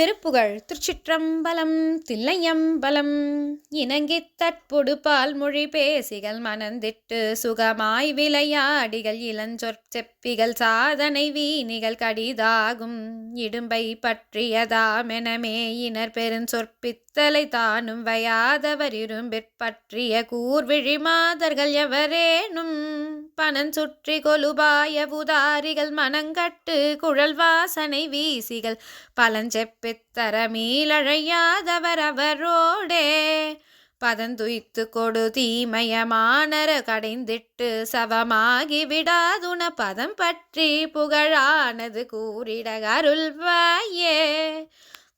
திருப்புகழ் திருச்சிற்றம்பலம் தில்லையம்பலம். இணங்கி தற்பொடு பால் மொழி பேசிகள் மணந்திட்டு சுகமாய் விளையாடிகள் இளஞ்சொற் செப்பிகள் சாதனை வீணிகள் கடிதாகும். இடும்பை பற்றியதாமெனமே இனர் பெருஞ்சொற்பித்தலை தானும் வயாதவர் இரும்பிற் பற்றிய கூர்விழி மாதர்கள் எவரேனும். பனஞ்சுற்றி கொலுபாய உதாரிகள் மனங்கட்டு குழல் வாசனை வீசிகள். பலஞ்செப்பித்தர மீளழையாதவர் அவரோடே. பதந்துய்த்து கொடு தீமயமானர கடைந்திட்டு சவமாகி விடாதுன பதம் பற்றி புகழானது கூறிட அருள்வாயே.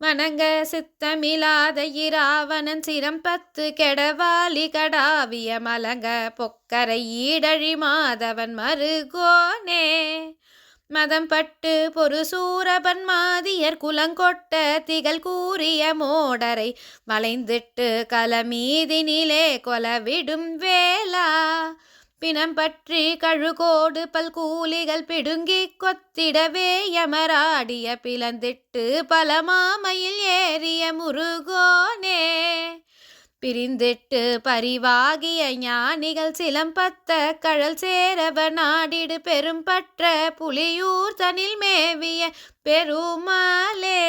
வணங்க சித்தமிலாத இராவணன் சிரம்பத்து கெடவாலி கடாவிய மலங்க பொக்கரை ஈடழி மாதவன் மருகோனே. மதம் பட்டு பொறு சூரபன் மாதியர் குலங்கொட்ட திகழ் கூறிய மோடரை வளைந்திட்டு கலமீதினிலே கொலவிடும் வேலா பிணம் பற்றி கழுகோடு பல்கூலிகள் பிடுங்கி கொத்திடவே யமராடிய பிளந்திட்டு பலமாமையில் ஏறிய முருகோனே. பிரிந்திட்டு பரிவாகிய ஞானிகள் சிலம்பத்த கழல் சேரவ நாடிடு பெரும்பற்ற புலியூர் தனில் மேவிய பெருமாளே.